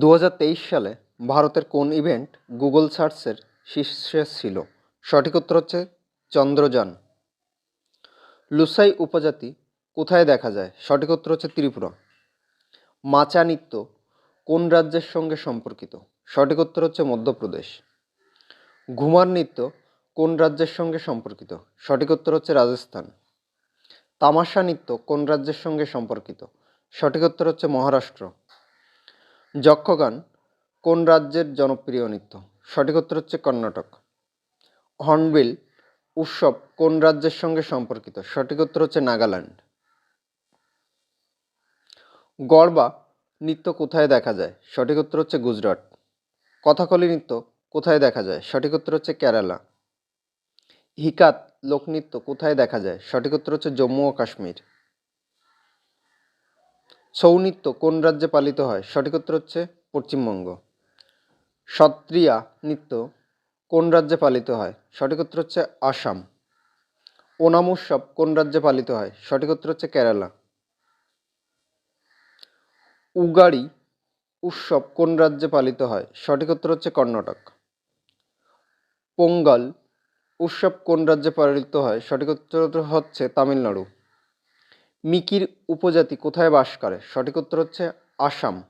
দু হাজার তেইশ সালে ভারতের কোন ইভেন্ট গুগল সার্চের শীর্ষে ছিল? সঠিক উত্তর হচ্ছে চন্দ্রযান। লুসাই উপজাতি কোথায় দেখা যায়? সঠিক উত্তর হচ্ছে ত্রিপুরা। মাচা নৃত্য কোন রাজ্যের সঙ্গে সম্পর্কিত? সঠিক উত্তর হচ্ছে মধ্যপ্রদেশ। ঘুমার নৃত্য কোন রাজ্যের সঙ্গে সম্পর্কিত? সঠিক উত্তর হচ্ছে রাজস্থান। তামাশা নৃত্য কোন রাজ্যের সঙ্গে সম্পর্কিত? সঠিক উত্তর হচ্ছে মহারাষ্ট্র। যক্ষগান, কোন রাজ্যের জনপ্রিয় নৃত্য? সঠিক উত্তর হচ্ছে কর্ণাটক। হর্নবিল উৎসব কোন রাজ্যের সঙ্গে সম্পর্কিত? সঠিক উত্তর হচ্ছে নাগাল্যান্ড। গরবা নৃত্য কোথায় দেখা যায়? সঠিক উত্তর হচ্ছে গুজরাট। কথাকলি নৃত্য কোথায় দেখা যায়? সঠিক উত্তর হচ্ছে কেরালা। হিকাত লোকনৃত্য কোথায় দেখা যায়? সঠিক উত্তর হচ্ছে জম্মু ও কাশ্মীর। ছৌ নৃত্য কোন রাজ্যে পালিত হয়? সঠিক উত্তর হচ্ছে পশ্চিমবঙ্গ। সত্রিয়া নৃত্য কোন রাজ্যে পালিত হয়? সঠিক উত্তর হচ্ছে আসাম। ওনাম উৎসব কোন রাজ্যে পালিত হয়? সঠিক উত্তর হচ্ছে কেরালা। উগাড়ি উৎসব কোন রাজ্যে পালিত হয়? সঠিক উত্তর হচ্ছে কর্ণাটক। পোঙ্গল উৎসব কোন রাজ্যে পালিত হয়? সঠিক উত্তর হচ্ছে তামিলনাড়ু। মিকির উপজাতি কোথায় বাস করে? সঠিক উত্তর হচ্ছে আসাম।